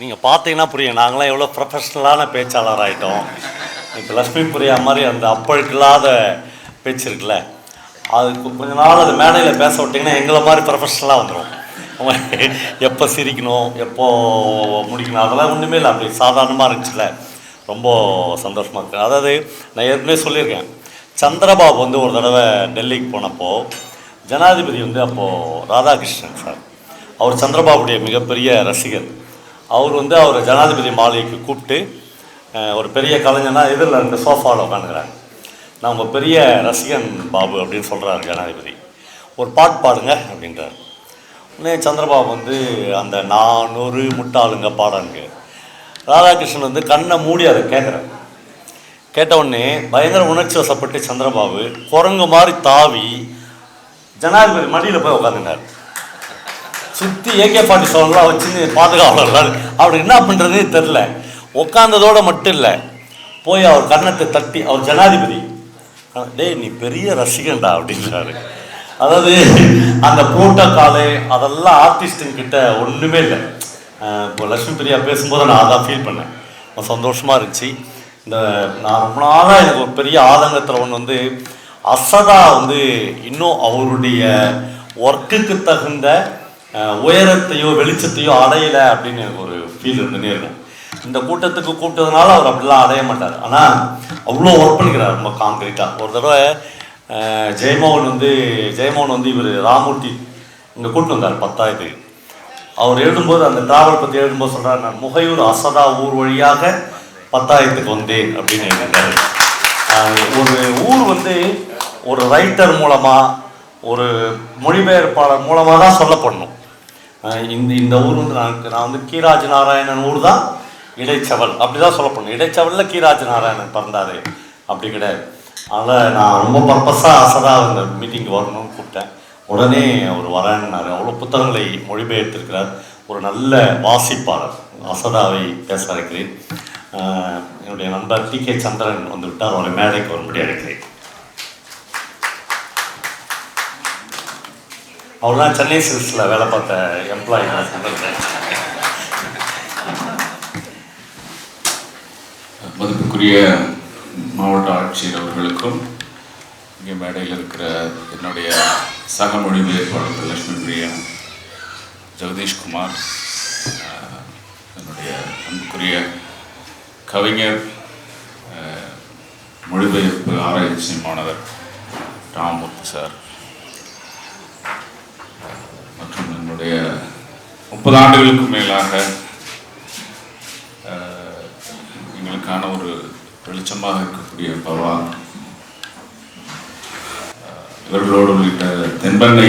நீங்கள் பார்த்தீங்கன்னா புரியும். நாங்களாம் எவ்வளோ ப்ரொஃபஷ்னலான பேச்சாளர் ஆகிட்டோம் இப்போ லக்ஷ்மி புரியா மாதிரி அந்த அப்பழுக்கில்லாத பேச்சு இருக்குல்ல அது கொஞ்ச நாள் அது மேடையில் பேச விட்டிங்கன்னா எங்களை மாதிரி ப்ரொஃபஷ்னலாக வந்துடும் எப்போ சிரிக்கணும் எப்போ முடிக்கணும் அதெல்லாம் ஒன்றுமே இல்லை. அப்படி சாதாரணமாக இருந்துச்சுல்ல. ரொம்ப சந்தோஷமாக இருக்கு. அதாவது நான் ஏற்கனவே சொல்லியிருக்கேன். சந்திரபாபு வந்து ஒரு தடவை டெல்லிக்கு போனப்போ ஜனாதிபதி வந்து அப்போது ராதாகிருஷ்ணன் சார். அவர் சந்திரபாபுடைய மிகப்பெரிய ரசிகர். அவர் வந்து அவர் ஜனாதிபதி மாளிகைக்கு கூப்பிட்டு ஒரு பெரிய கலைஞனா எதிரில் ரெண்டு சோஃபாவில் உட்காந்துக்கிறாங்க நான் உங்கள் பெரிய ரசிகன் பாபு அப்படின்னு சொல்கிறாரு ஜனாதிபதி. ஒரு பாட்டு பாடுங்க அப்படின்றார். உடனே சந்திரபாபு வந்து அந்த நானூறு முட்டாளுங்க பாடாங்க ராதாகிருஷ்ணன் வந்து கண்ணை மூடி அதை கேட்குறாரு. கேட்டவுடனே பயங்கர உணர்ச்சி வசப்பட்டு சந்திரபாபு குரங்கு மாதிரி தாவி ஜனாதிபதி மடியில் போய் உட்காந்துனார் சுற்றி ஏகே பாட்டி சோழலாம் வச்சு பாதுகாவலர்கள் அவர் என்ன பண்ணுறதுனே தெரில உட்காந்ததோடு மட்டும் இல்லை. போய் அவர் கன்னத்தை தட்டி அவர் ஜனாதிபதி. டேய் நீ பெரிய ரசிகன்டா அப்படின்றாரு. அதாவது அந்த புரோட்டோக்காலு அதெல்லாம் ஆர்டிஸ்ட்டுங்கிட்ட ஒன்றுமே இல்லை. இப்போ லட்சுமி பிரியா பேசும்போது நான் அதான் ஃபீல் பண்ணேன். சந்தோஷமாக இருந்துச்சு. இந்த நான் ரொம்ப நாளாக எனக்கு ஒரு பெரிய ஆதங்கத்தில் ஒன்று வந்து அசதா வந்து இன்னும் அவருடைய ஒர்க்குக்கு தகுந்த உயரத்தையோ வெளிச்சத்தையோ அடையலை அப்படின்னு எனக்கு ஒரு ஃபீல் இருந்துனே இருக்கும். இந்த கூட்டத்துக்கு கூப்பிட்டதுனால அவர் அப்படிலாம் அடைய மாட்டார். ஆனால் அவ்வளோ ஒர்க் பண்ணிக்கிறார் ரொம்ப காங்கிரீட்டாக ஒரு தடவை ஜெயமோகன் வந்து ஜெயமோகன் வந்து இவர் ராமூர்த்தி இங்கே கூப்பிட்டு வந்தார் பத்தாயிரத்துக்கு. அவர் எழுதும்போது அந்த டிராவல் பற்றி எழுதும்போது சொல்கிறார் நான் முகையூர் அசதா ஊர் வழியாக பத்தாயிரத்துக்கு வந்தேன் அப்படின்னு எழுதியிருக்காரு. ஒரு ஊர் வந்து ஒரு ரைட்டர் மூலமாக ஒரு மொழிபெயர்ப்பாளர் மூலமாக தான் சொல்லப்படணும். இந்த இந்த ஊர் வந்து நான் நான் வந்து கீராஜ் நாராயணன் ஊர் தான் இடைச்சவல். அப்படி தான் சொல்லப்படணும். இடைச்சவலில் கீராஜ் நாராயணன் பிறந்தாரு. அப்படி கிடையாது. அதனால் நான் ரொம்ப பர்பஸாக அசதா இந்த மீட்டிங்க்கு வரணும்னு கூப்பிட்டேன். உடனே அவர் வரேன்னாரு. அவ்வளோ புத்தகங்களை மொழிபெயர்த்திருக்கிறார். ஒரு நல்ல வாசிப்பாளர். அசதாவை பேச இருக்கிறேன் என்னுடைய நண்பர் டி கே சந்திரன் வந்து விட்டார். அவரை மேடைக்கு வரும்படி அழைக்கிறேன். அவர் தான் சென்னை சில்ஸில் வேலை பார்த்த எம்ப்ளாயி நான் மதிப்புக்குரிய மாவட்ட ஆட்சியர் அவர்களுக்கும் இங்கே மேடையில் இருக்கிற என்னுடைய சக மொழிபெயர்ப்பாளர்கள் லட்சுமி பிரியா ஜெகதீஷ்குமார் என்னுடைய அன்புக்குரிய கவிஞர் மொழிபெயர்ப்பு ஆராய்ச்சி மாணவர் ராமமூர்த்தி சார் மற்றும் என்னுடைய முப்பது ஆண்டுகளுக்கு மேலாக எங்களுக்கான ஒரு வெளிச்சமாக இருக்கக்கூடிய பவா இவர்களோடு உள்ளிட்ட தென்பெண்ணை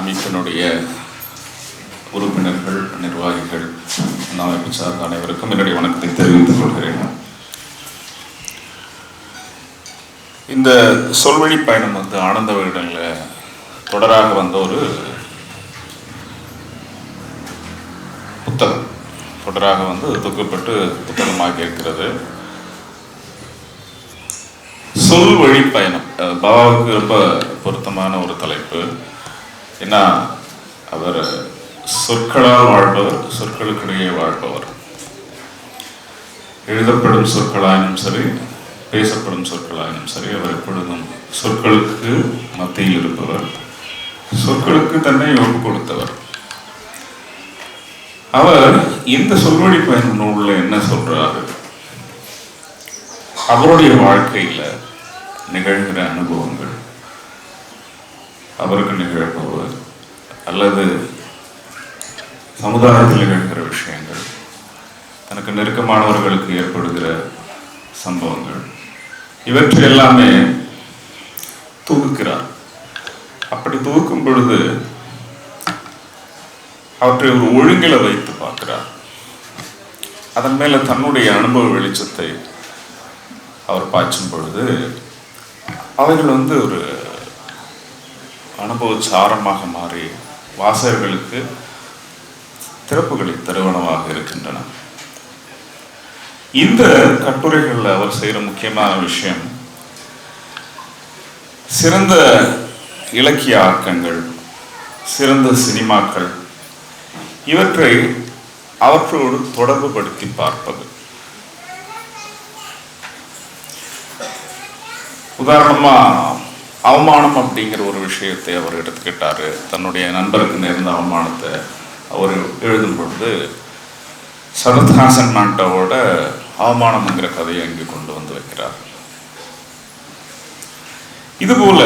அமைப்பினுடைய உறுப்பினர்கள் நிர்வாகிகள் அமைப்பு சார்ந்த அனைவருக்கும் என்னுடைய வணக்கத்தை தெரிவித்துக் கொள்கிறேன். இந்த சொல்வழி பயணம் வந்து ஆனந்த விகடனில் தொடராக வந்த ஒரு புத்தகம் தொடராக வந்து தொகுக்கப்பட்டு புத்தகமாக இருக்கிறது. சொல் வழி பயணம். பாபாவுக்கு ரொம்ப பொருத்தமான ஒரு தலைப்பு. ஏன்னா அவர் சொற்களால் வாழ்பவர் சொற்களுக்கிடையே வாழ்பவர். எழுதப்படும் சொற்களாயினும் சரி பேசப்படும் சொற்களாயினும் சரி அவர் எப்பொழுதும் சொற்களுக்கு மத்தியில் இருப்பவர். சொற்களுக்கு தன்னை ஒப்பு கொடுத்தவர். அவர் இந்த சொல்வழி பயணம் நூலில் என்ன சொல்றாரு? அவருடைய வாழ்க்கையில் நிகழ்கிற அனுபவங்கள் அவருக்கு நிகழ்பவர் அல்லது சமுதாயத்தில் நிகழ்கிற விஷயங்கள் தனக்கு நெருக்கமானவர்களுக்கு ஏற்படுகிற சம்பவங்கள் இவற்றை எல்லாமே தொகுக்கிறார். அப்படி தொகுக்கும் பொழுது அவற்றை ஒரு ஒழுங்கில வைத்து பார்க்கிறார். அதன் மேல தன்னுடைய அனுபவ வெளிச்சத்தை அவர் பாய்ச்சும் பொழுது அவைகள் வந்து ஒரு அனுபவ சாரமாக மாறி வாசகர்களுக்கு திறப்புகளை தருவனவாக இருக்கின்றன. இந்த கட்டுரைகளில் அவர் செய்கிற முக்கியமான விஷயம் சிறந்த இலக்கிய ஆக்கங்கள் சிறந்த சினிமாக்கள் இவற்றை அவற்றோடு தொடர்பு படுத்தி பார்ப்பது. உதாரணமா அவமானம் அப்படிங்கிற ஒரு விஷயத்தை அவர் எடுத்துக்கிட்டாரு. தன்னுடைய நண்பருக்கு நேர்ந்த அவமானத்தை அவர் எழுதும் பொழுது சரத்ஹாசன் மாண்டோவோட அவமானம்ங்கிற கதையை இங்கு கொண்டு வந்து வைக்கிறார். இதுபோல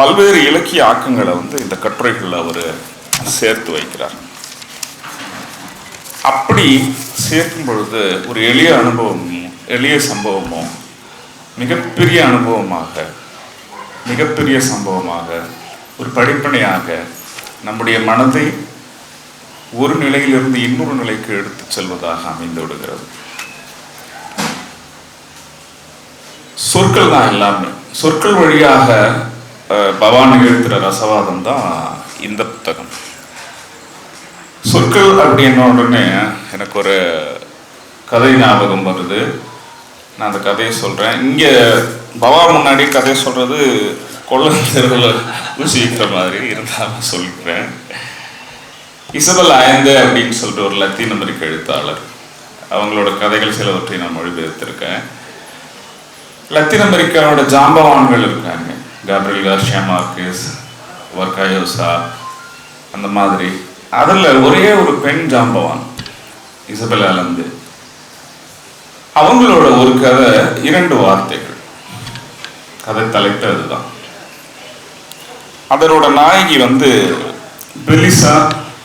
பல்வேறு இலக்கிய ஆக்கங்களை வந்து இந்த கட்டுரைகளில் அவர் சேர்த்து வைக்கிறார். அப்படி சேர்க்கும் பொழுது ஒரு எளிய அனுபவமும் எளிய சம்பவமும் மிகப்பெரிய அனுபவமாக மிகப்பெரிய சம்பவமாக ஒரு படிப்பனையாக நம்முடைய மனதை ஒரு நிலையிலிருந்து இன்னொரு நிலைக்கு எடுத்துச் செல்வதாக அமைந்து விடுகிறது. சொற்கள் தான் எல்லாமே. சொற்கள் வழியாக பவானி எழுத்துற ரசவாதம் தான் இந்த புத்தகம். சொற்கள் அப்படின்ன உடனே எனக்கு ஒரு கதை ஞாபகம் வருது. நான் அந்த கதையை சொல்கிறேன் இங்கே பவா முன்னாடி கதை சொல்கிறது கொள்ளந்தெருவில் ஊசிக்கிற மாதிரி இருந்தாலும் சொல்லிக்கிறேன் இசபல் அயந்து அப்படின்னு சொல்லிட்டு ஒரு லத்தீன் அமெரிக்க எழுத்தாளர். அவங்களோட கதைகள் சிலவற்றை நான் மொழிபெயர்த்திருக்கேன். லத்தீன் அமெரிக்காவோட ஜாம்பவான்கள் இருக்காங்க. காப்ரியல் கார்ஷியா மார்க்கஸ் வர்காயோசா அந்த மாதிரி. அதில் ஒரே ஒரு பெண் ஜாம்பவான் இசபெலாலந்து. அவங்களோட ஒரு கதை இரண்டு வார்த்தைகள். கதை தலைப்பு அதுதான் அதனோட நாயகி வந்து பெலிசா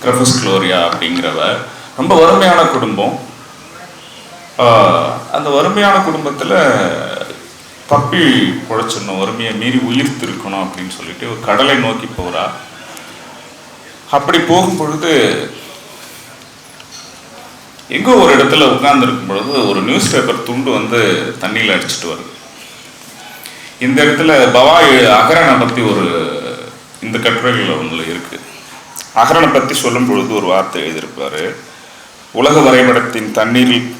கிரஃபஸ் குளோரியா அப்படிங்கிறவ ரொம்ப வறுமையான குடும்பம். அந்த வறுமையான குடும்பத்தில் தப்பி பொழைச்சிடணும் வறுமையை மீறி உயிர்த்திருக்கணும் அப்படின்னு சொல்லிட்டு ஒரு கடலை நோக்கி போகிறா அப்படி போகும் பொழுது எங்கோ ஒரு இடத்துல உட்கார்ந்துருக்கும் பொழுது ஒரு நியூஸ் பேப்பர் துண்டு வந்து தண்ணியில் அடிச்சிட்டு வருது. இந்த இடத்துல பவா எழு- அகரனை பற்றி ஒரு இந்த கட்டுரைகளில் ஒன்றில் இருக்குது அகரனை பற்றி சொல்லும் பொழுது ஒரு வார்த்தை எழுதியிருப்பார். உலக வரைபடத்தின் தண்ணீரில்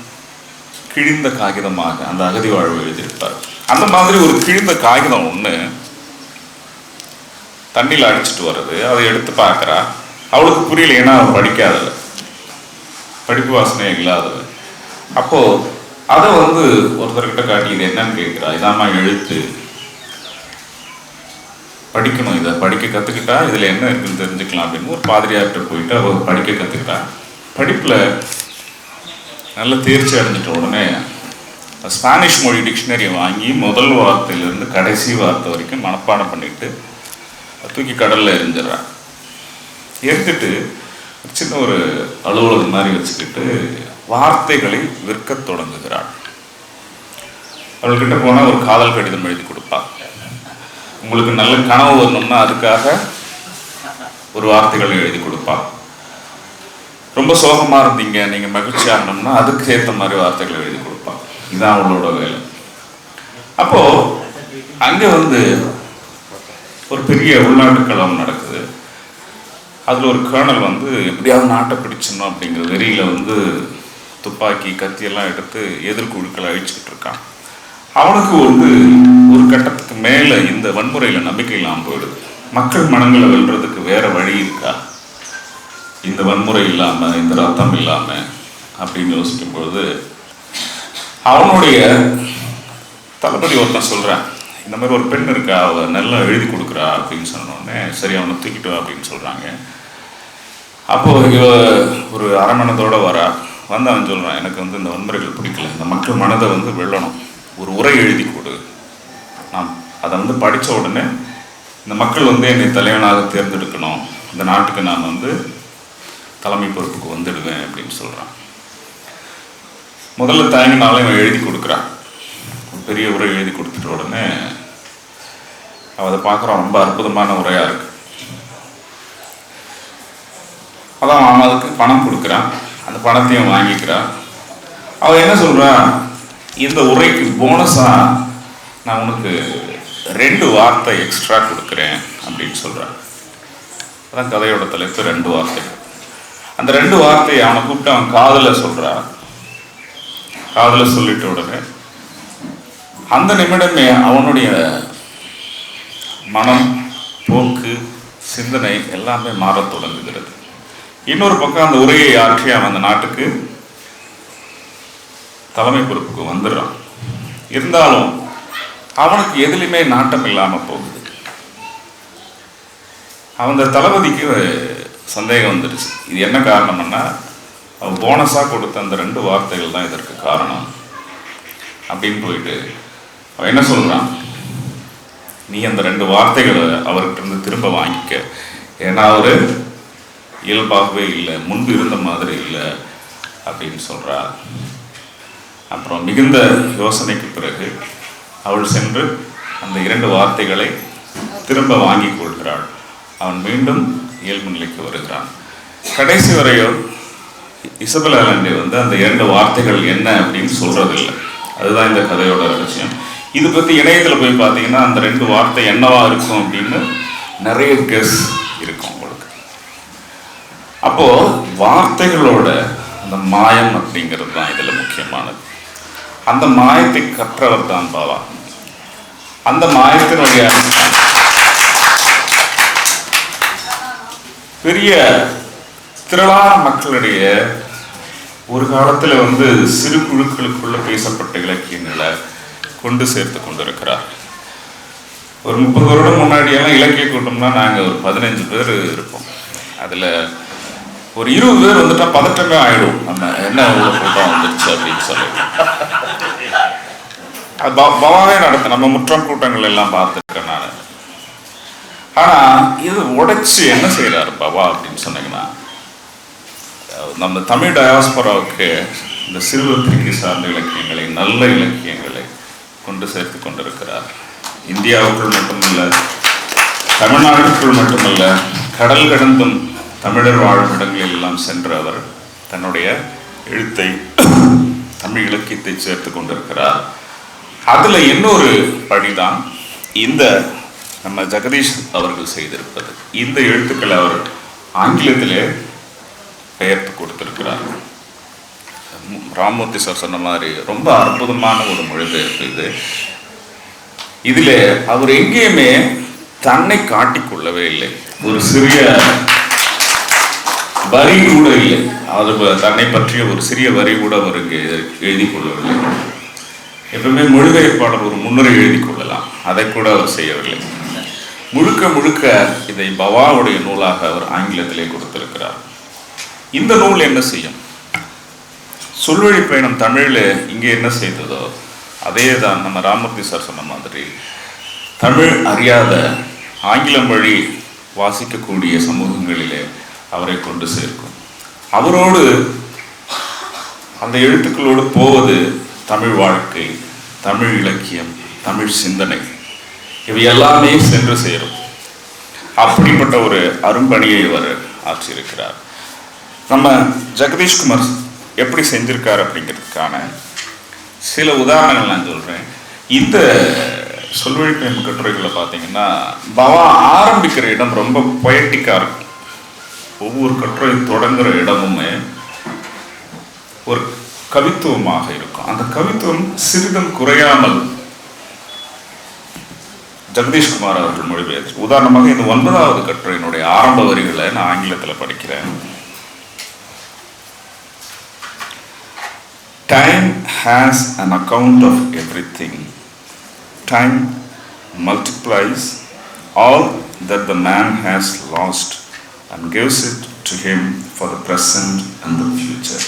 கிழிந்த காகிதமாக அந்த அகதி வாழ்வு எழுதியிருப்பார். அந்த மாதிரி ஒரு கிழிந்த காகிதம் ஒன்று தண்ணியில் அடிச்சிட்டு வர்றது அதை எடுத்து பார்க்குறா. அவளுக்கு புரியல ஏன்னா அவள் படிக்காதது படிப்பு வாசனை இல்லாதது அப்போது அதை வந்து ஒருத்தர்கிட்ட காட்டி இது என்னன்னு கேட்குறா. இதாம்மா எழுத்து. படிக்கணும் இதை. படிக்க கற்றுக்கிட்டா இதில் என்ன இருக்குன்னு தெரிஞ்சுக்கலாம். அப்படின்னு ஒரு பாதிரியார்கிட்ட போயிட்டு அவள் படிக்க கற்றுக்கிட்டா படிப்பில் நல்ல தேர்ச்சி அடைஞ்சிட்ட உடனே ஸ்பானிஷ் மொழி டிக்ஷனரியை வாங்கி முதல் வார்த்தையிலேருந்து கடைசி வார்த்தை வரைக்கும் மனப்பாடம் பண்ணிட்டு தூக்கி கடலில் எரிஞ்சிடறான் எரிஞ்சிட்டு சின்ன ஒரு அலுவலகம் மாதிரி வச்சுக்கிட்டு வார்த்தைகளை விற்க தொடங்குகிறாள் அவள்கிட்ட போனால் ஒரு காதல் கடிதம் எழுதி கொடுப்பான். உங்களுக்கு நல்ல கனவு வரணும்னா அதுக்காக ஒரு வார்த்தைகளை எழுதி கொடுப்பான். ரொம்ப சோகமாக இருந்தீங்க நீங்கள் மகிழ்ச்சி ஆகணும்னா அதுக்கு ஏற்ற மாதிரி வார்த்தைகள் எழுதி கொடுப்பான். இதுதான் அவளோட வேலை. அப்போது அங்கே வந்து ஒரு பெரிய உள்நாட்டு கலவரம் நடக்குது. அதில் ஒரு கேர்னல் வந்து எப்படியாவது நாட்டை பிடிச்சிடணும் அப்படிங்கிற வெறியில் வந்து துப்பாக்கி கத்தியெல்லாம் எடுத்து எதிர்குழுக்களை அழிச்சுக்கிட்டு இருக்கான். அவனுக்கு வந்து ஒரு கட்டத்துக்கு மேலே இந்த வன்முறையில் நம்பிக்கை இல்லாமல் போயிடுது. மக்கள் மனங்களை வெல்றதுக்கு வேறு வழி இருக்கா? இந்த வன்முறை இல்லாமல் இந்த ரத்தம் இல்லாமல் அப்படின்னு யோசிக்கும் பொழுது அவனுடைய தளபதி ஒருத்தன் சொல்கிறேன் இந்த மாதிரி ஒரு பெண் இருக்கா? அவள் நல்லா எழுதி கொடுக்குறா அப்படின்னு சொன்ன உடனே சரி அவனை தூக்கிட்டு அப்படின்னு சொல்கிறாங்க அப்போது இவ ஒரு அரமணத்தோடு வரா. வந்து அவன் சொல்கிறான் எனக்கு வந்து இந்த வன்முறைகள் பிடிக்கல. இந்த மக்கள் மனதை வந்து வெல்லணும். ஒரு உரை எழுதி கொடு. நான் அதை வந்து படித்த உடனே இந்த மக்கள் வந்து என்னை தலைவனாக தேர்ந்தெடுக்கணும். இந்த நாட்டுக்கு நான் வந்து தலைமை பொறுப்புக்கு வந்துடுவேன் அப்படின்னு சொல்கிறான் முதல்ல தயங்கினாலும் இவன் எழுதி கொடுக்குறான். ஒரு பெரிய உரை எழுதி கொடுத்துட்ட உடனே அதை பார்க்குறான் ரொம்ப அற்புதமான உரையாக இருக்கு. அதான் அவன் அதுக்கு பணம் கொடுக்குறான் அந்த பணத்தையும் வாங்கிக்கிறான் அவன் என்ன சொல்கிறான் இந்த உரைக்கு போனஸாக நான் உனக்கு ரெண்டு வார்த்தை எக்ஸ்ட்ரா கொடுக்குறேன் அப்படின்னு சொல்கிறான் அதான் கதையோட தலைப்பு ரெண்டு வார்த்தை. அந்த ரெண்டு வார்த்தையை அவனை கூப்பிட்டு அவன் காதில் சொல்கிறான் காதில் சொல்லிட்ட உடனே அந்த நிமிடமே அவனுடைய மனம் போக்கு சிந்தனை எல்லாமே மாறத் தொடங்குகிறது. இன்னொரு பக்கம் அந்த உரையை ஆற்றி அவன் அந்த நாட்டுக்கு தலைமை பொறுப்புக்கு வந்துடுறான். இருந்தாலும் அவனுக்கு எதுலையுமே நாட்டம் இல்லாமல் போகுது. அவன் அந்த தளபதிக்கு சந்தேகம் வந்துடுச்சு. இது என்ன காரணம்னா அவன் போனஸாக கொடுத்த அந்த ரெண்டு வார்த்தைகள் தான் இதற்கு காரணம். அப்படின்னு போயிட்டு அவன் என்ன சொல்கிறான் நீ அந்த ரெண்டு வார்த்தைகளை அவர்கிட்ட இருந்து திரும்ப வாங்கிக்க. ஏன்னா அவர் இயல்பாகவே இல்லை முன்பு இருந்த மாதிரி இல்லை அப்படின்னு சொல்றா அப்புறம் மிகுந்த யோசனைக்கு பிறகு அவள் சென்று அந்த இரண்டு வார்த்தைகளை திரும்ப வாங்கிக் கொள்கிறாள். அவன் மீண்டும் இயல்பு நிலைக்கு வருகிறான். கடைசி வரையோ இசபல் ஆலண்டே வந்து அந்த இரண்டு வார்த்தைகள் என்ன அப்படின்னு சொல்கிறதில்ல அதுதான் இந்த கதையோட விஷயம் இது பற்றி இணையத்தில் போய் பார்த்தீங்கன்னா அந்த ரெண்டு வார்த்தை என்னவா இருக்கும் அப்படின்னு நிறைய கெஸ் இருக்கும் உங்களுக்கு. அப்போது வார்த்தைகளோட அந்த மாயம் அப்படிங்கிறது தான் இதில் முக்கியமானது. அந்த மாயத்தை கற்றவர் தான் பாவா அந்த மாயத்தினுடைய பெரிய திரளான மக்களுடைய ஒரு காலத்தில் வந்து சிறு குழுக்களுக்குள்ள பேசப்பட்ட இலக்கியங்களை கொண்டு சேர்த்து கொண்டிருக்கிறார். ஒரு முப்பது வருடம் முன்னாடியெல்லாம் இலக்கிய கூட்டம்னா நாங்கள் ஒரு பதினஞ்சு பேர் இருப்போம். அதில் ஒரு இருபது பேர் வந்துட்டா பதட்டமே ஆயிடும். நம்ம என்ன இவ்வளவு கூட்டம் வந்துருச்சு அப்படின்னு சொல்லி. அது பவாவே நடத்து நம்ம முற்றம் கூட்டங்கள் எல்லாம் பார்த்துருக்கேன் நான். ஆனால் இது உடைச்சு என்ன செய்கிறார் பவா அப்படின்னு சொன்னீங்கன்னா நம்ம தமிழ் டயாஸ்பராவுக்கு இந்த சிறுவத்திரிக்கை சார்ந்த இலக்கியங்களை நல்ல இலக்கியம் கொண்டு சேர்த்து கொண்டிருக்கிறார். இந்தியாவுக்குள் மட்டுமல்ல தமிழ்நாட்டுக்குள் மட்டுமல்ல கடல் கடந்தும் தமிழர் வாழும் இடங்களில் எல்லாம் சென்று அவர் தன்னுடைய எழுத்தை தமிழ் இலக்கியத்தை சேர்த்து கொண்டிருக்கிறார். அதில் இன்னொரு பணிதான் இந்த நம்ம ஜெகதீஷ் அவர்கள் செய்திருப்பது. இந்த எழுத்துக்களை அவர் ஆங்கிலத்திலே பெயர்த்து கொடுத்திருக்கிறார். ராமமூர்த்தி சார் சொன்ன மாதிரி ரொம்ப அற்புதமான ஒரு மொழிபெயர்ப்பு இது இதில் அவர் எங்கேயுமே தன்னை காட்டிக்கொள்ளவே இல்லை. ஒரு சிறிய வரி கூட இல்லை. அது தன்னை பற்றிய ஒரு சிறிய வரி கூட அவர் இங்கே எழுதி கொள்ளவில்லை. எப்பவுமே மொழிபெயர்ப்பாளர் ஒரு முன்னுரை எழுதி கொள்ளலாம். அதை கூட அவர் செய்யவில்லை. முழுக்க முழுக்க இதை பவாவுடைய நூலாக அவர் ஆங்கிலத்திலே கொடுத்திருக்கிறார். இந்த நூல் என்ன செய்யும்? சொல்வழி பயணம் தமிழில் இங்கே என்ன செய்ததோ அதே தான் நம்ம ராமூர்த்தி சார் சொன்ன மாதிரி தமிழ் அறியாத ஆங்கிலம் வழி வாசிக்கக்கூடிய சமூகங்களிலே அவரை கொண்டு சேர்க்கும். அவரோடு அந்த எழுத்துக்களோடு போவது தமிழ் வாழ்க்கை தமிழ் இலக்கியம் தமிழ் சிந்தனை இவை எல்லாமே சென்று சேரும். அப்படிப்பட்ட ஒரு அரும்பணியை அவர் ஆற்றியிருக்கிறார். நம்ம ஜெகதீஷ்குமார் எப்படி செஞ்சுருக்கார் அப்படிங்கிறதுக்கான சில உதாரணங்கள் நான் சொல்கிறேன் இந்த சொல்வழி கட்டுரைகளை பார்த்தீங்கன்னா பவா ஆரம்பிக்கிற இடம் ரொம்ப பொயட்டிக்காக இருக்கும். ஒவ்வொரு கட்டுரை தொடங்குகிற இடமுமே ஒரு கவித்துவமாக இருக்கும். அந்த கவித்துவம் சிறிதும் குறையாமல் ஜெகதீஷ்குமார் அவர்கள் மொழிபெயர்த்து உதாரணமாக இந்த ஒன்பதாவது கட்டுரையினுடைய ஆரம்ப வரிகளை நான் ஆங்கிலத்தில் படிக்கிறேன். Time has an account of everything. Time multiplies all that the man has lost and gives it to him for the present and the future.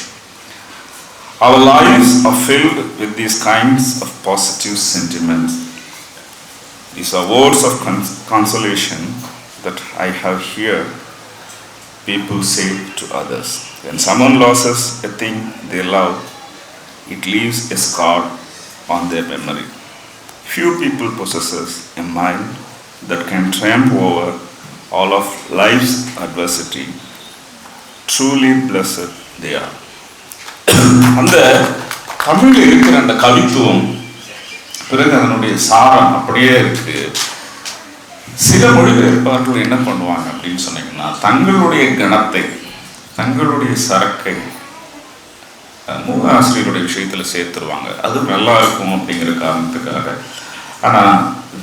Our lives are filled with these kinds of positive sentiments. These are words of cons- consolation that I have heard people say to others. When someone loses a thing they love, it leaves a scar on their memory. Few people possess a mind that can triumph over all of life's adversity. Truly blessed they are. அந்த தமிழில் இருக்கிற அந்த கவித்துவம் பிறகு அதனுடைய சாரம் அப்படியே இருக்கு சில மொழிபெயர்ப்பாளர்கள் என்ன பண்ணுவாங்க அப்படின்னு சொன்னீங்கன்னா தங்களுடைய கணத்தை தங்களுடைய சரக்கை மூல ஆசிரியருடைய விஷயத்தில் சேர்த்துருவாங்க. அது நல்லா இருக்கும் அப்படிங்கிற காரணத்துக்காக. ஆனால்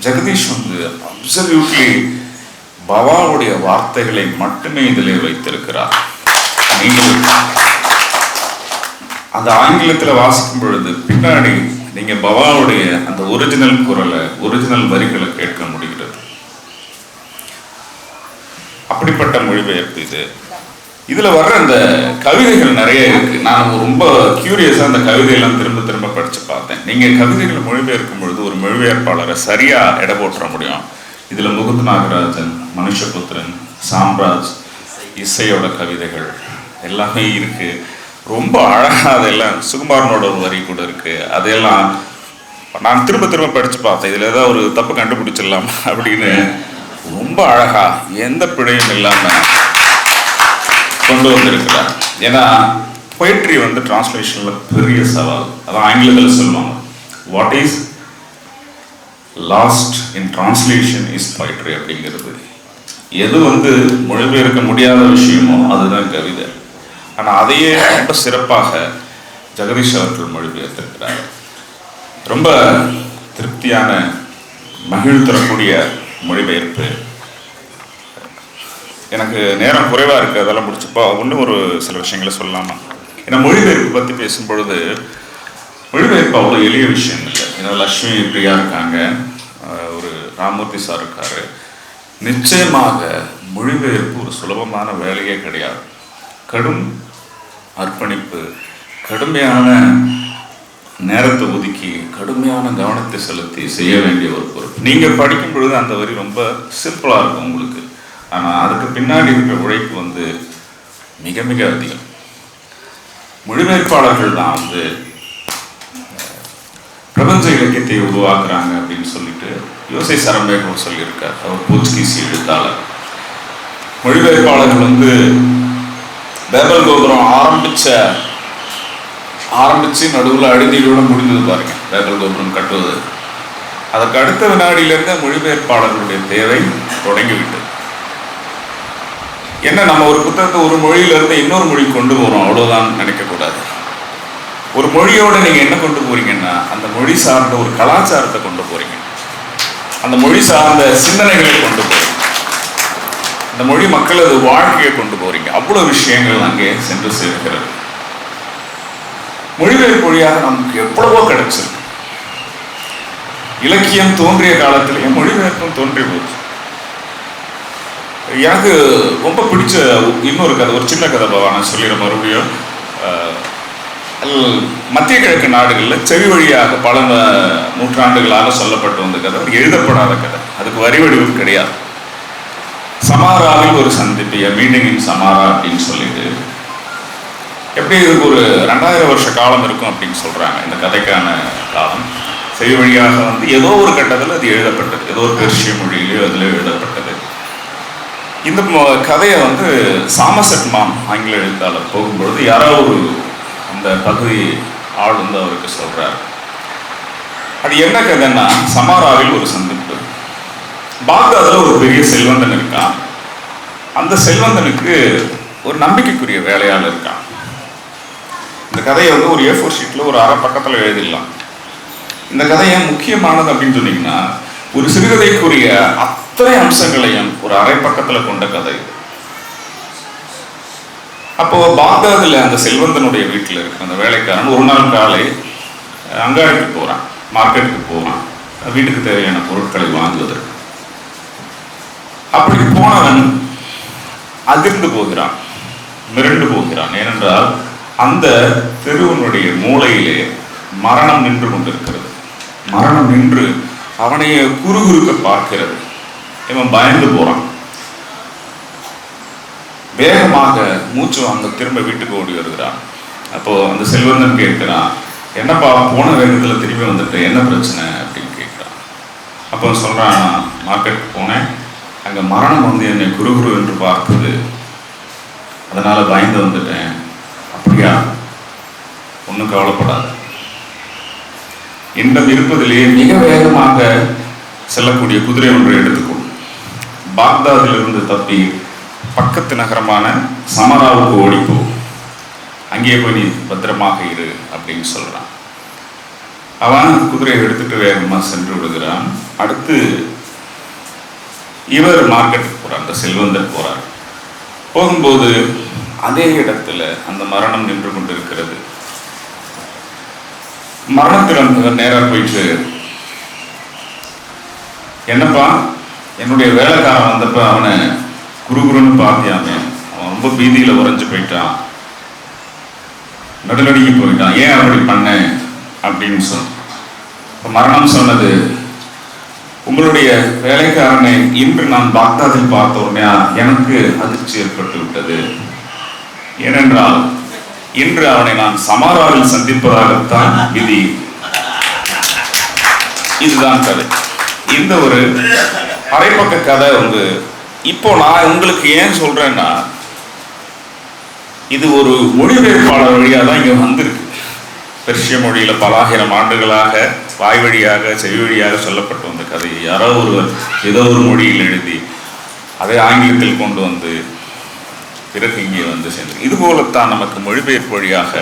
ஜெகதீஷ் வந்து அப்சல்யூட்லி பவாவுடைய வார்த்தைகளை மட்டுமே இதில் வைத்திருக்கிறார். நீங்கள் அந்த ஆங்கிலத்தில் வாசிக்கும் பொழுது பின்னாடி நீங்கள் பவாவுடைய அந்த ஒரிஜினல் குரலை ஒரிஜினல் வரிகளை கேட்க முடிகிறது. அப்படிப்பட்ட மொழிபெயர்ப்பு இது. இதுல வர்ற அந்த கவிதைகள் நிறைய இருக்கு. நான் ரொம்ப கியூரியஸா அந்த கவிதையெல்லாம் திரும்ப திரும்ப படிச்சு பார்த்தேன். நீங்க கவிதைகளை மொழிபெயர்க்கும் பொழுது ஒரு மொழிபெயர்ப்பாளரை சரியா எடை போட்டுற முடியும். இதுல முகுந்த் நாகராஜன் மனுஷபுத்திரன் சாம்ராஜ் இசையோட கவிதைகள் எல்லாமே இருக்கு. ரொம்ப அழகா அதெல்லாம் சுகுமாரனோட ஒரு வரி கூட இருக்கு. அதெல்லாம் நான் திரும்ப திரும்ப படிச்சு பார்த்தேன். இதுல ஏதாவது ஒரு தப்பு கண்டுபிடிச்சிடலாம் அப்படின்னு. ரொம்ப அழகா எந்த பிழையும் இல்லாம கொண்டு வந்திருக்கிறார். ஏன்னா பொயிட்ரி வந்து டிரான்ஸ்லேஷனில் பெரிய சவால். அதான் ஆங்கிலத்தில் சொல்லுவாங்க. What is lost in translation is poetry அப்படிங்கிறது. எது வந்து மொழிபெயர்க்க முடியாத விஷயமோ அதுதான் கவிதை. ஆனால் அதையே ரொம்ப சிறப்பாக ஜெகதீஷ் அவர்கள் மொழிபெயர்த்திருக்கிறார். ரொம்ப திருப்தியான மகிழ் தரக்கூடிய மொழிபெயர்ப்பு எனக்கு நேரம் குறைவாக இருக்குது அதெல்லாம் முடிச்சப்போ. இன்னும் ஒரு சில விஷயங்களை சொல்லலாமா? ஏன்னா மொழிபெயர்ப்பு பற்றி பேசும்பொழுது மொழிபெயர்ப்பு அவ்வளோ எளிய விஷயம் இல்லை. ஏன்னா லக்ஷ்மி பிரியா இருக்காங்க. ஒரு ராமூர்த்தி சார் இருக்கார். நிச்சயமாக மொழிபெயர்ப்பு ஒரு சுலபமான வேலையே கிடையாது. கடும் அர்ப்பணிப்பு கடுமையான நேரத்தை ஒதுக்கி கடுமையான கவனத்தை செலுத்தி செய்ய வேண்டிய ஒரு பொறுப்பு. நீங்கள் படிக்கும் பொழுது அந்த வரி ரொம்ப சிம்பிளாக இருக்கும் உங்களுக்கு. ஆனால் அதுக்கு பின்னாடி இருக்கிற உழைப்பு வந்து மிக மிக அதிகம். மொழிபெயர்ப்பாளர்கள் தான் வந்து பிரபஞ்ச இலக்கியத்தை உருவாக்குறாங்க அப்படின்னு சொல்லிட்டு யோசை சரம்பேகம் சொல்லியிருக்கார் அவர் போர்ச்சுகீஸ் எழுத்தாளர். மொழிபெயர்ப்பாளர்கள் வந்து பேபல் கோபுரம் ஆரம்பிச்ச ஆரம்பிச்சு நடுவில் அழுதியோட முடிந்தது பாருங்க பேபல் கோபுரம் கட்டுவது. அதற்கு அடுத்த வினாடியிலிருந்து மொழிபெயர்ப்பாளர்களுடைய தேவை தொடங்கிவிட்டது. என்ன நம்ம ஒரு புத்தகத்தை ஒரு மொழியிலிருந்து இன்னொரு மொழி கொண்டு போகிறோம் அவ்வளோதான் நினைக்கக்கூடாது. ஒரு மொழியோட நீங்கள் என்ன கொண்டு போறீங்கன்னா அந்த மொழி சார்ந்த ஒரு கலாச்சாரத்தை கொண்டு போறீங்க. அந்த மொழி சார்ந்த சிந்தனைகளை கொண்டு போகிறீங்க அந்த மொழி மக்களது வாழ்க்கையை கொண்டு போறீங்க. அவ்வளோ விஷயங்கள் அங்கே சென்று சேர்க்கிறது மொழிபெயர்ப்பு மொழியாக நமக்கு எவ்வளவோ கிடைச்சிருக்கு. இலக்கியம் தோன்றிய காலத்திலேயே மொழிபெயர்ப்பும் தோன்றி போச்சு. எனக்கு ரொம்ப பிடிச்ச இன்னொரு கதை ஒரு சின்ன கதை பாவா நான் சொல்லிடுற மறுபடியும். மத்திய கிழக்கு நாடுகளில் செவி வழியாக பல நூற்றாண்டுகளாக சொல்லப்பட்டு வந்த கதை எழுதப்படாத கதை. அதுக்கு வரி வடிவம் கிடையாது. சமாராவில் ஒரு சந்திப்பு மீட்டிங் இன் சமாரா அப்படின்னு சொல்லிட்டு. எப்படி இதுக்கு ஒரு ரெண்டாயிரம் வருஷ காலம் இருக்கும் அப்படின்னு சொல்றாங்க இந்த கதைக்கான காலம் செவி வழியாக வந்து ஏதோ ஒரு கட்டத்தில் அது எழுதப்பட்டது. ஏதோ ஒரு பெர்ஷிய மொழியிலையோ அதில் எழுதப்பட்டது. இந்த கதையை வந்து சாமசெட் மாம் ஆங்கில எழுத்தாளர் போகும்பொழுது யாரோ ஒரு அந்த பகுதி ஆள் வந்து அவருக்கு சொல்கிறார் அது என்ன கதைன்னா சமாராவில் ஒரு சந்திப்பு. பாக்தாதில் ஒரு பெரிய செல்வந்தன் இருக்கான். அந்த செல்வந்தனுக்கு ஒரு நம்பிக்கைக்குரிய வேலையால் இருக்கான். இந்த கதையை வந்து ஒரு ஏ ஃபோர் ஷீட்டில் ஒரு அரை பக்கத்தில் எழுதிடலாம். இந்த கதை ஏன் முக்கியமானது அப்படின்னு சொன்னீங்கன்னா ஒரு சிறுகதைக்குரிய அத்தனை அம்சங்களையும் ஒரு அரை பக்கத்தில் கொண்ட கதை. அப்போ பாக்தாதுல அந்த செல்வந்தனுடைய வீட்டில் இருக்கிற அந்த வேலைக்காரன் ஒரு நாள் காலை அங்காடிக்கு போறான் மார்க்கெட்டுக்கு போறான். வீட்டுக்கு தேவையான பொருட்களை வாங்குவதற்கு. அப்படி போனவன் அதிர்ந்து போகிறான் மிரண்டு போகிறான். ஏனென்றால் அந்த தெருவனுடைய மூலையிலே மரணம் நின்று கொண்டிருக்கிறது. மரணம் நின்று அவனைய குறுகுறுக்க பார்க்கிறது. இவன் பயந்து போறான். வேகமாக மூச்சு வாங்க திரும்ப வீட்டுக்கு ஓடி வருகிறான். அப்போ அந்த செல்வந்தன் கேட்கிறான் என்னப்பா போன வேகத்துல திரும்பி வந்துட்டு என்ன பிரச்சனை? அப்படின்னு கேட்கிறான். அப்போ சொல்றான் "நான் மார்க்கெட்டுக்கு போனேன். அங்க மரணம் வந்து என்னை குரு குரு என்று பார்த்தது அதனால பயந்து வந்துட்டேன். அப்படியா? ஒன்றும் கவலைப்படாது. இன்றம் இருப்பதிலேயே மிக வேகமாக செல்லக்கூடிய குதிரை ஒன்றை எடுத்து பாக்தாதிலிருந்து தப்பி பக்கத்து நகரமான சமராவுக்கு ஓடிப்போ. அங்கேயே போய் நீ பத்திரமாக இரு அப்படின்னு சொல்றான். அவன் குதிரையை எடுத்துட்டு வேகமாக சென்று விடுகிறான். அடுத்து இவர் மார்க்கெட்டுக்கு போகிறார் அந்த செல்வந்தர் போகிறார் போகும்போது அதே இடத்துல அந்த மரணம் நின்று கொண்டிருக்கிறது. மரணத்திடம் நேராக போயிட்டு என்னப்பா என்னுடைய வேலைக்காரன் வந்தப்ப அவனை குறுகுறுன்னு பார்த்தியாமே. அவன் ரொம்ப பீதியில உறைஞ்சு போயிட்டான். நடுநடுங்கி போயிட்டான். ஏன் அப்படி பண்ண? அப்படின்னு சொன்ன மரணம் சொன்னது உங்களுடைய வேலைக்காரனை இன்று நான் பாக்தாதில் பார்த்த எனக்கு அதிர்ச்சி ஏற்பட்டு விட்டது. ஏனென்றால் இன்று அவனை நான் சமாராவில் சந்திப்பதாகத்தான் விதி. இதுதான் கதை. இந்த ஒரு அரைப்பக்க கதை வந்து இப்போ நான் உங்களுக்கு ஏன் சொல்றேன்னா இது ஒரு மொழிபெயர்ப்பாளர் வழியாக தான் இங்க வந்திருக்கு. பெர்ஷிய மொழியில பலாயிரம் ஆண்டுகளாக வாய் வழியாக செவி வழியாக சொல்லப்பட்டு வந்த கதையை யாரோ ஒருவர் ஏதோ ஒரு மொழியில் எழுதி அதை ஆங்கிலத்தில் கொண்டு வந்து பிறகு இங்கே வந்து சேர்ந்து இது போலத்தான் நமக்கு மொழிபெயர்ப்பு வழியாக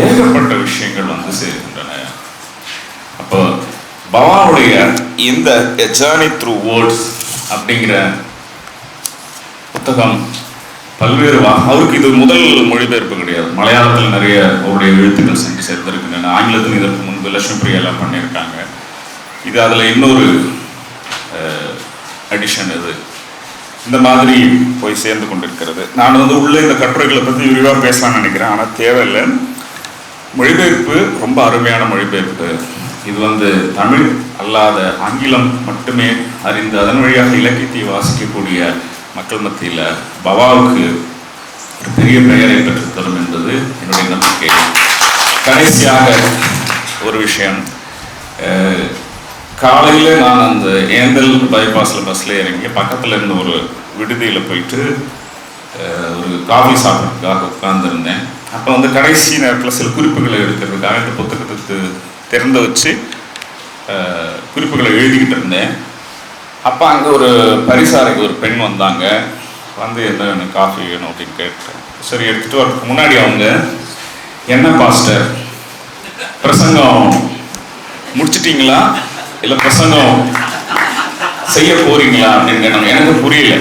ஏகப்பட்ட விஷயங்கள் வந்து சேர்கின்றன. அப்போ பவானுடைய இந்த ஜேர்னி த்ரூ வேர்ட்ஸ் அப்படிங்கிற புத்தகம் பல்வேறு வா அவருக்கு இது முதல் மொழிபெயர்ப்பு கிடையாது. மலையாளத்தில் நிறைய அவருடைய எழுத்துக்கள் சென்று சேர்ந்திருக்கின்றன. ஆங்கிலத்தில் இதற்கு முன்பு லட்சுமி பிரியா எல்லாம் பண்ணியிருக்காங்க. இது அதில் இன்னொரு அடிஷன் இது. இந்த மாதிரி போய் சேர்ந்து கொண்டிருக்கிறது. நான் வந்து உள்ள இந்த கட்டுரைகளை பற்றி விரிவாக பேசலாம்னு நினைக்கிறேன். ஆனால் தேவையில்லை. மொழிபெயர்ப்பு ரொம்ப அருமையான மொழிபெயர்ப்பு. இது வந்து தமிழ் அல்லாத ஆங்கிலம் மட்டுமே அறிந்து அதன் வழியாக இலக்கியத்தை வாசிக்கக்கூடிய மக்கள் மத்தியில் பவாவுக்கு ஒரு பெரிய பெயரை பெற்றுத்தரும் என்பது என்னுடைய நம்பிக்கை. கடைசியாக ஒரு விஷயம். காலையில் நான் அந்த ஏந்தல் பைபாஸில் பஸ்ஸில் இறங்கி பக்கத்தில் இருந்த ஒரு விடுதியில் போயிட்டு ஒரு காஃபி சாப்பிட்றதுக்காக உட்கார்ந்துருந்தேன். அப்போ வந்து கடைசி நேரத்தில் சில குறிப்புகளை எடுக்கிறதுக்காக இந்த புத்தகத்துக்கு திறந்து வச்சு குறிப்புகளை எழுதிக்கிட்டு இருந்தேன். அப்போ அங்கே ஒரு பரிசாரைக்கு ஒரு பெண் வந்தாங்க. வந்து என்ன வேணும் காஃபி வேணும் அப்படின்னு கேட்டேன் சரி எடுத்துகிட்டு வரதுக்கு முன்னாடி அவங்க என்ன பாஸ்டர் பிரசங்கம் முடிச்சிட்டிங்களா? இல்லை பிரசங்கம் செய்ய போறீங்களா? அப்படின்னு கேட்டாங்க. எனக்கு புரியல.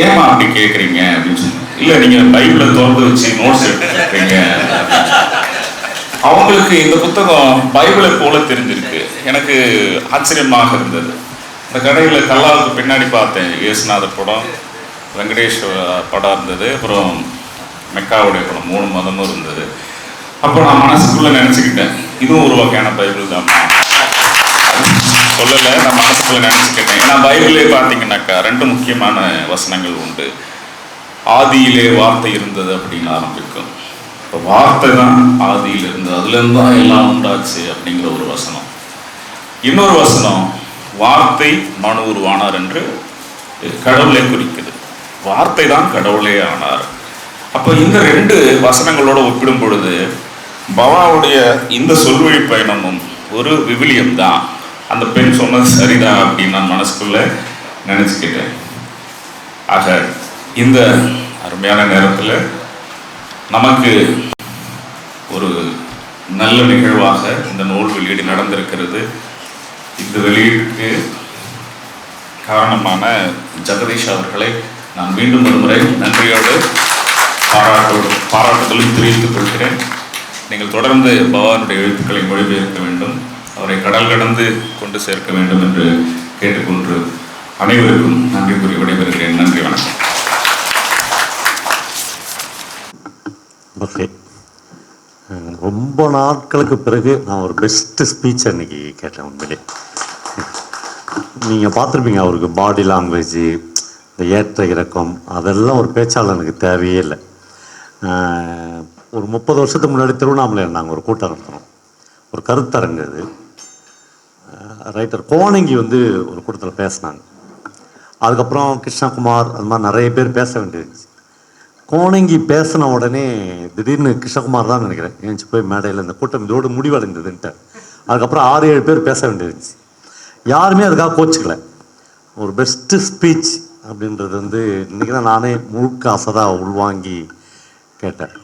ஏமா ஏம்மா அப்படி கேட்குறீங்க அப்படின்னு சொன்னேன். இல்லை நீங்கள் பைபிளை திறந்து வச்சு நோட்ஸ் எடுத்துருக்கீங்க அவங்களுக்கு இந்த புத்தகம் பைபிளை போல தெரிஞ்சிருக்கு. எனக்கு ஆச்சரியமாக இருந்தது. இந்த கடையில் கல்லாவுக்கு பின்னாடி பார்த்தேன். இயேசுநாதர் படம் வெங்கடேஷ் படம் இருந்தது. அப்புறம் மெக்காவுடைய படம் மூணு மதமும் இருந்தது. அப்போ நான் மனசுக்குள்ளே நினச்சிக்கிட்டேன் இதுவும் ஒரு வகையான பைபிள் தான். சொல்லலை நான் மனசுக்குள்ளே நினச்சிக்கிட்டேன். ஏன்னா பைபிளே பார்த்தீங்கன்னாக்கா ரெண்டு முக்கியமான வசனங்கள் உண்டு. ஆதியிலே வார்த்தை இருந்தது அப்படின்னு ஆரம்பிக்கும். இப்போ வார்த்தை தான் ஆதியில் இருந்து அதுலேருந்து தான் எல்லாம் உண்டாச்சு அப்படிங்கிற ஒரு வசனம். இன்னொரு வசனம் வார்த்தை மனு உருவானார் என்று கடவுளை குறிக்குது. வார்த்தை தான் கடவுளே ஆனார். அப்போ இந்த ரெண்டு வசனங்களோட ஒப்பிடும் பொழுது பவாவுடைய இந்த சொல்வழி பயணமும் ஒரு விவிலியம் தான் அந்த பெண் சொன்னது சரிதான் அப்படின்னு நான் மனசுக்குள்ள நினச்சிக்கிட்டேன். ஆக இந்த அருமையான நேரத்தில் நமக்கு ஒரு நல்ல நிகழ்வாக இந்த நூல் வெளியீடு நடந்திருக்கிறது. இந்த வெளியீட்டுக்கு காரணமான ஜெகதீஷ் அவர்களை நான் மீண்டும் ஒரு முறை நன்றியோடு பாராட்டோடு பாராட்டுதலும் தெரிவித்துக் கொள்கிறேன். நீங்கள் தொடர்ந்து பவானுடைய எழுத்துக்களை மொழிபெயர்க்க வேண்டும். அவரை கடல் கடந்து கொண்டு சேர்க்க வேண்டும் என்று கேட்டுக்கொண்டு அனைவருக்கும் நன்றி கூறி விடைபெறுகிறேன் நன்றி வணக்கம் ஓகே. ரொம்ப நாட்களுக்கு பிறகு நான் ஒரு பெஸ்ட் ஸ்பீச் அன்னைக்கு கேட்டேன் உண்மையிலே. நீங்கள் பார்த்துருப்பீங்க அவருக்கு பாடி லாங்குவேஜ் இந்த ஏற்ற இறக்கம் அதெல்லாம் ஒரு பேச்சாளனுக்கு தேவையே இல்லை. ஒரு முப்பது வருஷத்துக்கு முன்னாடி திருவண்ணாமலையில் நாங்கள் ஒரு கூட்டம் நடத்தினோம். ஒரு கருத்தரங்கு அது. ரைட்டர் கோணங்கி வந்து ஒரு கூட்டத்தில் பேசினாங்க. அதுக்கப்புறம் கிருஷ்ணகுமார் அது மாதிரி நிறைய பேர் பேச வேண்டியிருந்துச்சு கோணங்கி பேசின உடனே திடீர்னு கிருஷ்ணகுமார் தான் நினைக்கிறேன். ஏஞ்சி போய் மேடையில் இந்த கூட்டம் இதோடு முடிவடைந்ததுன்ட்டு. அதுக்கப்புறம் ஆறு ஏழு பேர் பேச வேண்டியிருந்துச்சு. யாருமே அதுக்காக கோச்சிக்கல. ஒரு பெஸ்ட்டு ஸ்பீச் அப்படின்றது வந்து இன்றைக்கி தான் நானே முழுக்க அசதாக உள்வாங்கி கேட்டேன்.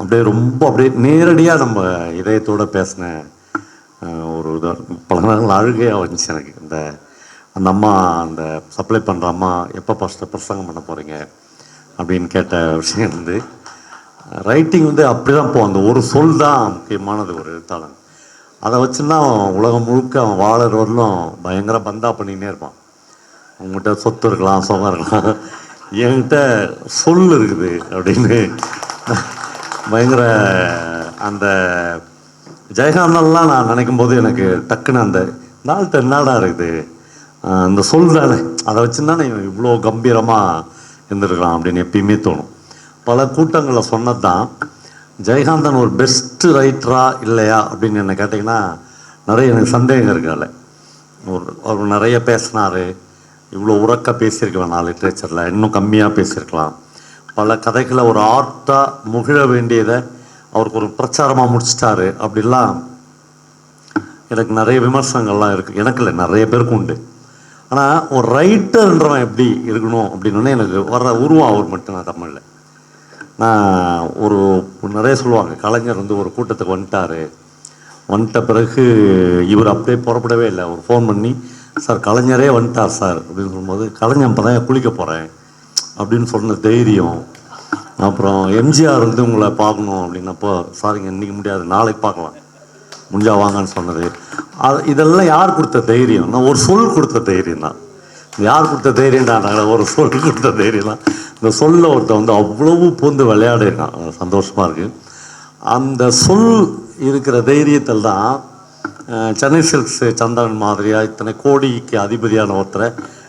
அப்படியே ரொம்ப அப்படியே நேரடியாக நம்ம இதயத்தோடு பேசின ஒரு இதாக பல நாள் அழுகையாக வந்துச்சு எனக்கு. இந்த அந்த அம்மா அந்த சப்ளை பண்ணுற அம்மா எப்போ ஃபஸ்ட்டு பிரசங்கம் பண்ண போகிறீங்க அப்படின்னு கேட்ட விஷயம் இருந்து ரைட்டிங் வந்து அப்படி தான் போகும் அந்த ஒரு சொல் தான் முக்கியமானது ஒரு எழுத்தாளன். அதை வச்சுன்னா அவன் உலகம் முழுக்க அவன் வாழற வரலும் பயங்கர பந்தா பண்ணினே இருப்பான். உங்கள்கிட்ட சொத்து இருக்கலாம் சுகம் இருக்கலாம். என்கிட்ட சொல் இருக்குது அப்படின்னு பயங்கர அந்த ஜெயகாந்தன்லாம் நான் நினைக்கும் போது எனக்கு டக்குன்னு அந்த நாள்கிட்ட என்னடா இருக்குது. அந்த சொல் தானே. அதை வச்சு நான் இவன் இவ்வளோ கம்பீரமாக இருந்திருக்கலாம் அப்படின்னு எப்பயுமே தோணும். பல கூட்டங்களில் சொன்னது தான் ஜெயகாந்தன் ஒரு பெஸ்ட் ரைட்டரா இல்லையா அப்படின்னு என்ன கேட்டிங்கன்னா நிறைய எனக்கு சந்தேகம் இருக்கு ஒரு அவர் நிறைய பேசினார். இவ்வளோ உறக்க பேசியிருக்கலாம் நான் லிட்ரேச்சரில் இன்னும் கம்மியாக பேசியிருக்கலாம். பல கதைகளை ஒரு ஆர்ட்டாக முகிழ வேண்டியதை அவருக்கு ஒரு பிரச்சாரமாக முடிச்சிட்டாரு அப்படிலாம் எனக்கு நிறைய விமர்சனங்கள்லாம் இருக்குது எனக்கு இல்லை நிறைய பேருக்கு உண்டு. ஆனால் ஒரு ரைட்டர்ன்றவன் எப்படி இருக்கணும் அப்படின்னு எனக்கு வர்ற உருவம் அவர் மட்டும் நான் தமிழில். நான் ஒரு நிறைய சொல்லுவாங்க கலைஞர் வந்து ஒரு கூட்டத்துக்கு வந்துட்டாரு. வந்துட்ட பிறகு இவர் அப்படியே புறப்படவே இல்லை. அவர் ஃபோன் பண்ணி சார் கலைஞரே வந்துட்டார் சார் அப்படின்னு சொல்லும்போது கலைஞர் இப்போ தான் குளிக்க போகிறேன் அப்படின்னு சொன்ன தைரியம். அப்புறம் எம்ஜிஆர் வந்து உங்களை பார்க்கணும் அப்படின்னப்போ சாரிங்க இன்றைக்கி முடியாது நாளைக்கு பார்க்கலாம். முடிஞ்சா வாங்கன்னு சொன்னது. அது இதெல்லாம் யார் கொடுத்த தைரியம்? நான் ஒரு சொல் கொடுத்த தைரியம் தான். யார் கொடுத்த தைரியம் தான்? ஒரு சொல் கொடுத்த தைரியம் தான். இந்த சொல்ல ஒருத்தன் வந்து அவ்வளவு பூந்து விளையாடிருக்கான் சந்தோஷமாக இருக்குது அந்த சொல் இருக்கிற தைரியத்தில் தான் சென்னை சில்க்ஸ் சந்திரன் மாதிரியா இத்தனை கோடிக்கு அதிபதியான ஒருத்தரை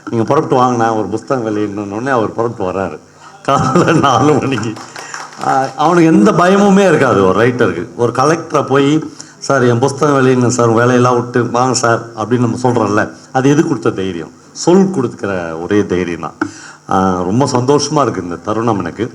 நீங்கள் புறப்பட்டு வாங்கினா ஒரு புஸ்தகம் வெளியிடணுன்னே அவர் புறப்பட்டு வர்றாரு. காலையில் நாலு மணிக்கு. அவனுக்கு எந்த பயமுமே இருக்காது ஒரு ரைட்டருக்கு ஒரு கலெக்டரை போய் சார் என் புஸ்தகம் வெளியிடணும் சார் வேலையெல்லாம் விட்டு வாங்க சார் அப்படின்னு நம்ம சொல்கிறோம்ல அது எது கொடுத்த தைரியம்? சொல் கொடுக்குற ஒரே தைரியம் தான். ரொம்ப சந்தோஷமாக இருக்குது இந்த தருணம் எனக்கு.